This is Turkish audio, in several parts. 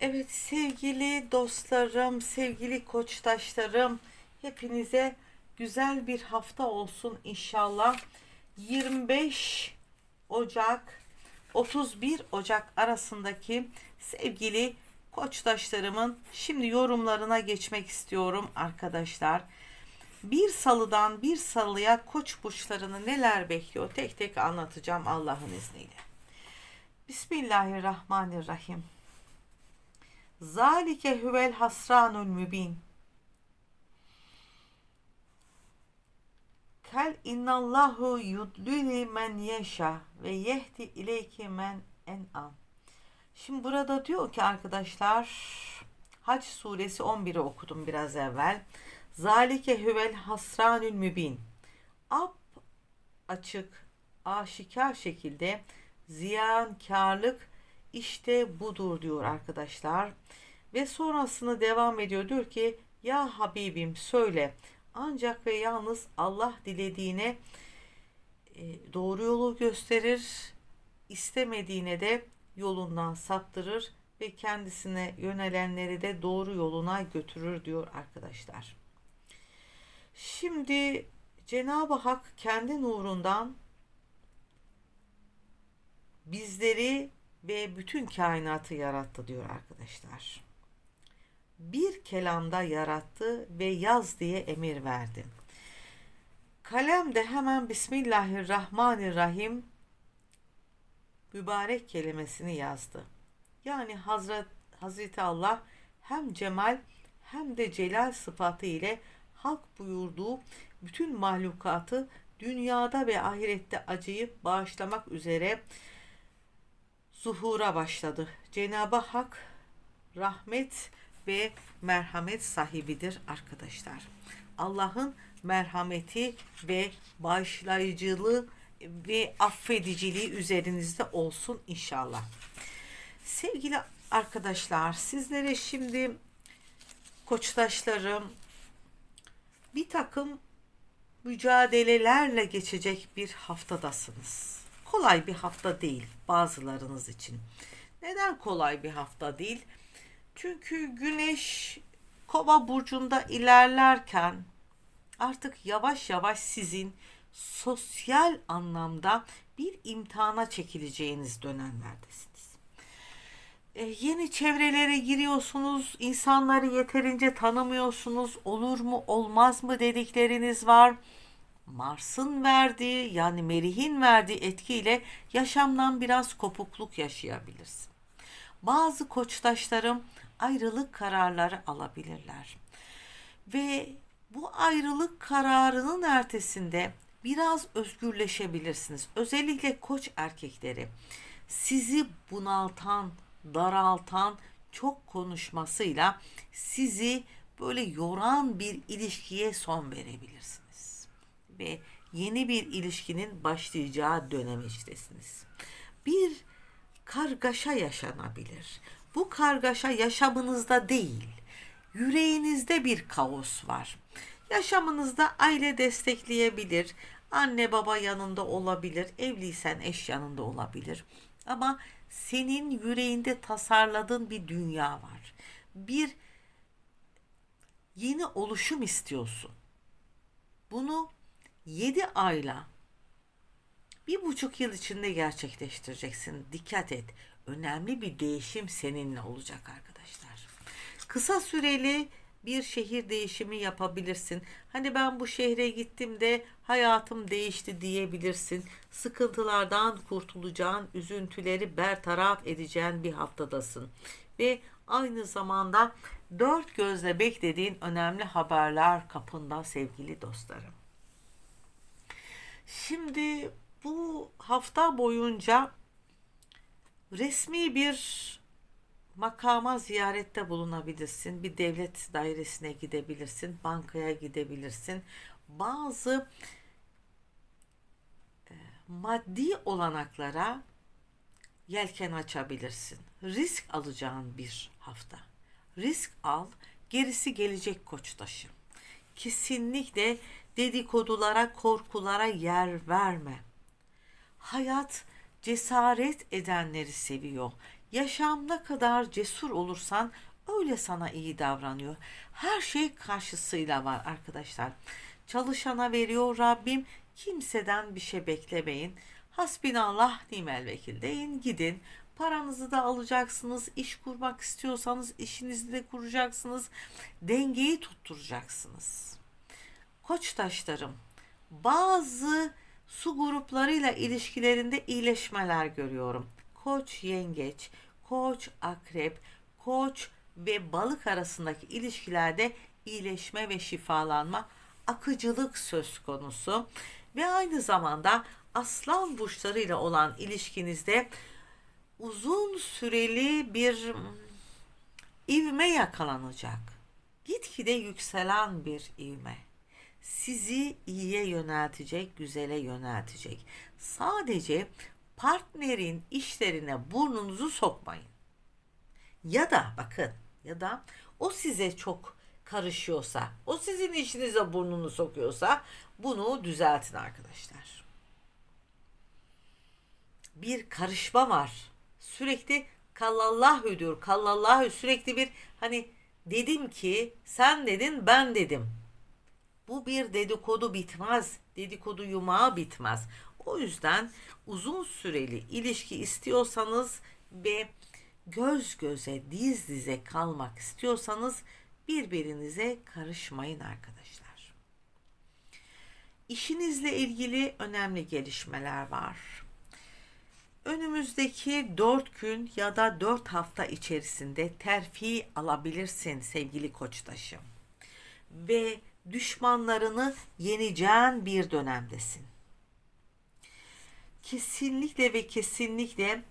Evet sevgili dostlarım, sevgili koçtaşlarım, hepinize güzel bir hafta olsun inşallah. 25 Ocak 31 Ocak arasındaki sevgili koçtaşlarımın şimdi yorumlarına geçmek istiyorum arkadaşlar. Bir salıdan bir salıya koç burçlarını neler bekliyor tek tek anlatacağım Allah'ın izniyle. Bismillahirrahmanirrahim. Zalike huvel hasranul mübin. Kel innallahu yudlili men yeşa ve yehdi ileyki men en'am. Şimdi burada diyor ki arkadaşlar Hac suresi 11'i okudum biraz evvel. Zalike huvel hasranül mübin. Ap açık, aşikar şekilde ziyankarlık işte budur diyor arkadaşlar. Ve sonrasında devam ediyor diyor ki ya Habibim söyle ancak ve yalnız Allah dilediğine e, doğru yolu gösterir, istemediğine de yolundan saptırır ve kendisine yönelenleri de doğru yoluna götürür diyor arkadaşlar. Şimdi Cenab-ı Hak kendi nurundan bizleri ve bütün kainatı yarattı diyor arkadaşlar. Bir kelamda yarattı ve yaz diye emir verdi. Kalem de hemen Bismillahirrahmanirrahim mübarek kelimesini yazdı. Yani Hazret, Hazreti Allah hem cemal hem de celal sıfatı ile halk buyurduğu bütün mahlukatı dünyada ve ahirette acıyı bağışlamak üzere zuhura başladı. Cenab-ı Hak rahmet ve merhamet sahibidir arkadaşlar. Allah'ın merhameti ve bağışlayıcılığı ve affediciliği üzerinizde olsun inşallah. Sevgili arkadaşlar sizlere şimdi koçtaşlarım bir takım mücadelelerle geçecek bir haftadasınız. Kolay bir hafta değil bazılarınız için. Neden kolay bir hafta değil? Çünkü güneş kova burcunda ilerlerken artık yavaş yavaş sizin sosyal anlamda bir imtihana çekileceğiniz dönemlerdesiniz. E, yeni çevrelere giriyorsunuz, insanları yeterince tanımıyorsunuz, olur mu olmaz mı dedikleriniz var. Mars'ın verdiği yani Merih'in verdiği etkiyle yaşamdan biraz kopukluk yaşayabilirsin. Bazı koçtaşlarım ayrılık kararları alabilirler. Ve bu ayrılık kararının ertesinde biraz özgürleşebilirsiniz. Özellikle koç erkekleri sizi bunaltan, daraltan çok konuşmasıyla sizi böyle yoran bir ilişkiye son verebilirsiniz. Ve yeni bir ilişkinin başlayacağı dönemeçtesiniz. Bir kargaşa yaşanabilir. Bu kargaşa yaşamınızda değil, yüreğinizde bir kaos var. Yaşamınızda aile destekleyebilir, anne baba yanında olabilir, evliysen eş yanında olabilir. Ama senin yüreğinde tasarladığın bir dünya var. Bir yeni oluşum istiyorsun. Bunu 7 ayla bir buçuk yıl içinde gerçekleştireceksin. Dikkat et. Önemli bir değişim seninle olacak arkadaşlar. Kısa süreli bir şehir değişimi yapabilirsin. Hani ben bu şehre gittim de hayatım değişti diyebilirsin. Sıkıntılardan kurtulacağın, üzüntüleri bertaraf edeceğin bir haftadasın. Ve aynı zamanda dört gözle beklediğin önemli haberler kapında sevgili dostlarım. Şimdi bu hafta boyunca resmi bir makama ziyarette bulunabilirsin. Bir devlet dairesine gidebilirsin. Bankaya gidebilirsin. Bazı e, maddi olanaklara yelken açabilirsin. Risk alacağın bir hafta. Risk al, gerisi gelecek koçtaşı. Kesinlikle dedikodulara, korkulara yer verme. Hayat cesaret edenleri seviyor. Yaşam ne kadar cesur olursan öyle sana iyi davranıyor. Her şey karşısıyla var arkadaşlar. Çalışana veriyor Rabbim. Kimseden bir şey beklemeyin. Hasbinallah nimel vekil deyin gidin. Paranızı da alacaksınız. İş kurmak istiyorsanız işinizi de kuracaksınız. Dengeyi tutturacaksınız. Koç taşlarım bazı su gruplarıyla ilişkilerinde iyileşmeler görüyorum. Koç yengeç, koç akrep, koç ve balık arasındaki ilişkilerde iyileşme ve şifalanma, akıcılık söz konusu ve aynı zamanda aslan burçlarıyla olan ilişkinizde uzun süreli bir mm, ivme yakalanacak. Gitgide yükselen bir ivme. Sizi iyiye yöneltecek, güzele yöneltecek. Sadece partnerin işlerine burnunuzu sokmayın. Ya da bakın ya da o size çok karışıyorsa, o sizin işinize burnunu sokuyorsa bunu düzeltin arkadaşlar. Bir karışma var. Sürekli kallallahu diyor. Kallallahu sürekli bir hani dedim ki sen dedin ben dedim. Bu bir dedikodu bitmez. Dedikodu yumağı bitmez. O yüzden uzun süreli ilişki istiyorsanız ve göz göze, diz dize kalmak istiyorsanız birbirinize karışmayın arkadaşlar. İşinizle ilgili önemli gelişmeler var. Önümüzdeki 4 gün ya da 4 hafta içerisinde terfi alabilirsin sevgili koçtaşım. Ve düşmanlarını yeneceğin bir dönemdesin. Kesinlikle ve kesinlikle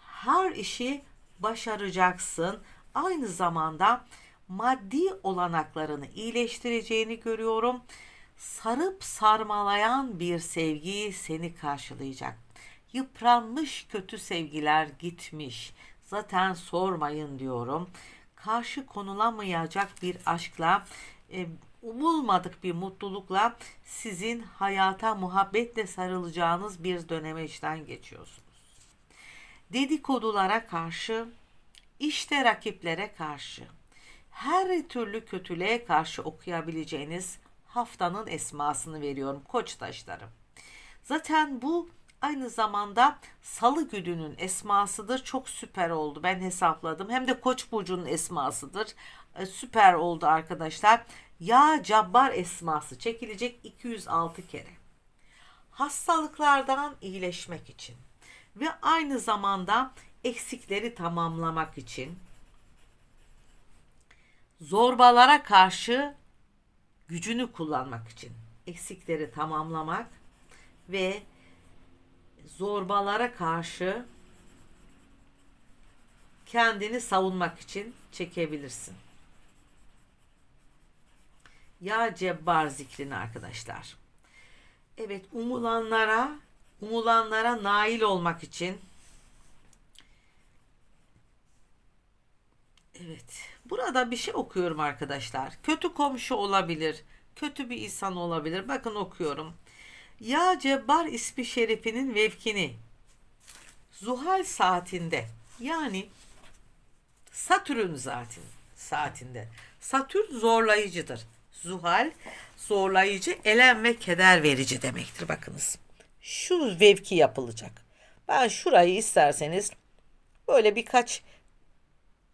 her işi başaracaksın. Aynı zamanda maddi olanaklarını iyileştireceğini görüyorum. Sarıp sarmalayan bir sevgi seni karşılayacak. Yıpranmış kötü sevgiler gitmiş. Zaten sormayın diyorum. Karşı konulamayacak bir aşkla e, umulmadık bir mutlulukla sizin hayata muhabbetle sarılacağınız bir döneme işten geçiyorsunuz. Dedikodulara karşı, işte rakiplere karşı, her türlü kötülüğe karşı okuyabileceğiniz haftanın esmasını veriyorum koç taşlarım. Zaten bu aynı zamanda salı gününün esmasıdır. Çok süper oldu. Ben hesapladım. Hem de koç burcunun esmasıdır. E, süper oldu arkadaşlar. Ya Cabbar esması çekilecek 206 kere. Hastalıklardan iyileşmek için ve aynı zamanda eksikleri tamamlamak için zorbalara karşı gücünü kullanmak için eksikleri tamamlamak ve zorbalara karşı kendini savunmak için çekebilirsin. Ya Cebbar zikrini arkadaşlar. Evet umulanlara umulanlara nail olmak için Evet. Burada bir şey okuyorum arkadaşlar. Kötü komşu olabilir. Kötü bir insan olabilir. Bakın okuyorum. Ya Cebbar ismi şerifinin vevkini Zuhal saatinde yani Satürn zaten saatinde. Satürn zorlayıcıdır. Zuhal zorlayıcı, elem ve keder verici demektir. Bakınız. Şu vevki yapılacak. Ben şurayı isterseniz böyle birkaç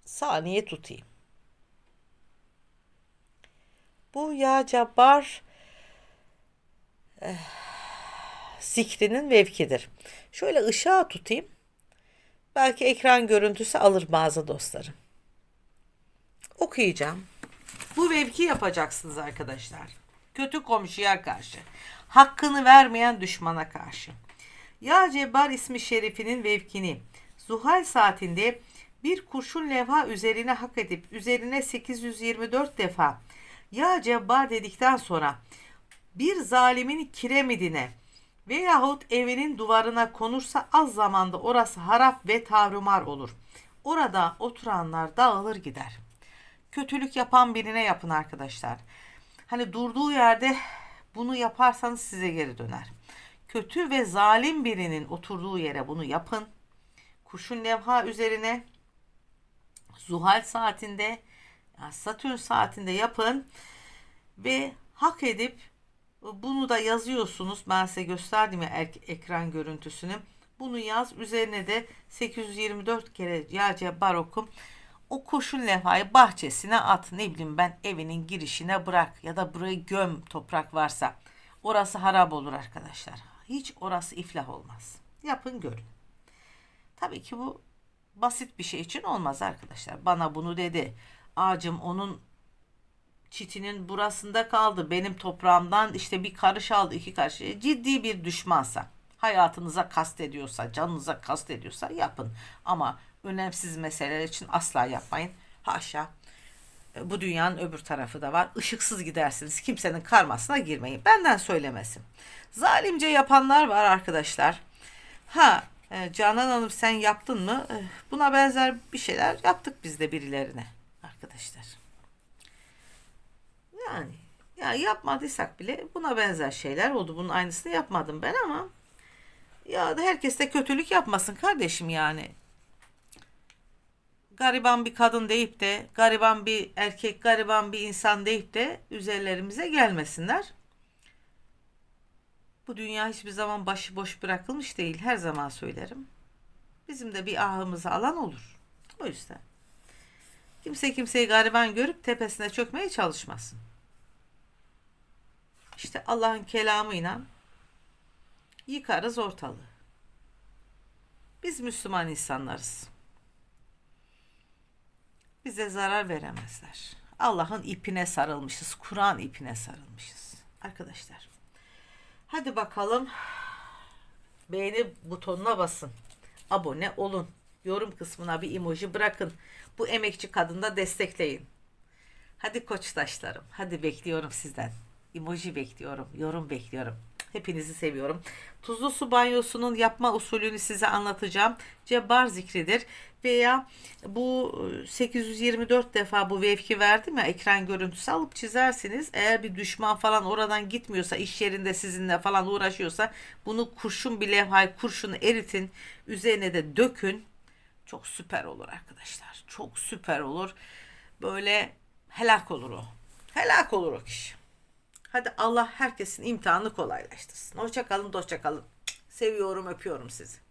saniye tutayım. Bu ya cabbar eh, zikrinin vevkidir. Şöyle ışığa tutayım. Belki ekran görüntüsü alır bazı dostlarım. Okuyacağım. Bu vevki yapacaksınız arkadaşlar. Kötü komşuya karşı. Hakkını vermeyen düşmana karşı. Ya Cebbar ismi şerifinin vevkini Zuhal saatinde bir kurşun levha üzerine hak edip üzerine 824 defa Ya Cebbar dedikten sonra bir zalimin kiremidine veyahut evinin duvarına konursa az zamanda orası harap ve tavrumar olur. Orada oturanlar dağılır gider kötülük yapan birine yapın arkadaşlar. Hani durduğu yerde bunu yaparsanız size geri döner. kötü ve zalim birinin oturduğu yere bunu yapın. Kurşun levha üzerine Zuhal saatinde, Satürn saatinde yapın ve hak edip bunu da yazıyorsunuz. Ben size gösterdim ya ek- ekran görüntüsünü. Bunu yaz. Üzerine de 824 kere Ya Cebbar okum. O kurşun levhayı bahçesine at. Ne bileyim ben evinin girişine bırak. Ya da burayı göm toprak varsa. Orası harap olur arkadaşlar. Hiç orası iflah olmaz. Yapın görün. Tabii ki bu basit bir şey için olmaz arkadaşlar. Bana bunu dedi. Ağacım onun çitinin burasında kaldı. Benim toprağımdan işte bir karış aldı, iki karış. E, Ciddi bir düşmansa, hayatınıza kastediyorsa, canınıza kastediyorsa yapın. Ama önemsiz meseleler için asla yapmayın. Haşa. E, Bu dünyanın öbür tarafı da var. Işıksız gidersiniz. Kimsenin karmasına girmeyin. Benden söylemesin. Zalimce yapanlar var arkadaşlar. Ha e, Canan Hanım sen yaptın mı? E, Buna benzer bir şeyler yaptık biz de birilerine arkadaşlar. Yani ya yapmadıysak bile buna benzer şeyler oldu. Bunun aynısını yapmadım ben ama ya da herkes de kötülük yapmasın kardeşim yani. Gariban bir kadın deyip de gariban bir erkek, gariban bir insan deyip de üzerlerimize gelmesinler. Bu dünya hiçbir zaman başıboş bırakılmış değil. Her zaman söylerim. Bizim de bir ahımızı alan olur. O yüzden. Kimse kimseyi gariban görüp tepesine çökmeye çalışmasın. İşte Allah'ın kelamıyla yıkarız ortalığı. Biz Müslüman insanlarız. Bize zarar veremezler. Allah'ın ipine sarılmışız. Kur'an ipine sarılmışız. Arkadaşlar. Hadi bakalım. Beğeni butonuna basın. Abone olun. Yorum kısmına bir emoji bırakın. Bu emekçi kadını da destekleyin. Hadi koçtaşlarım. Hadi bekliyorum sizden. Emoji bekliyorum. Yorum bekliyorum. Hepinizi seviyorum. Tuzlu su banyosunun yapma usulünü size anlatacağım. Cebbar zikridir. Veya bu e, 824 defa bu vevki verdim ya ekran görüntüsü alıp çizersiniz. Eğer bir düşman falan oradan gitmiyorsa iş yerinde sizinle falan uğraşıyorsa bunu kurşun bir levhayı kurşunu eritin. Üzerine de dökün. Çok süper olur arkadaşlar. Çok süper olur. Böyle helak olur o. Helak olur o kişi. Hadi Allah herkesin imtihanını kolaylaştırsın. Hoşça kalın, hoşça kalın. Seviyorum, öpüyorum sizi.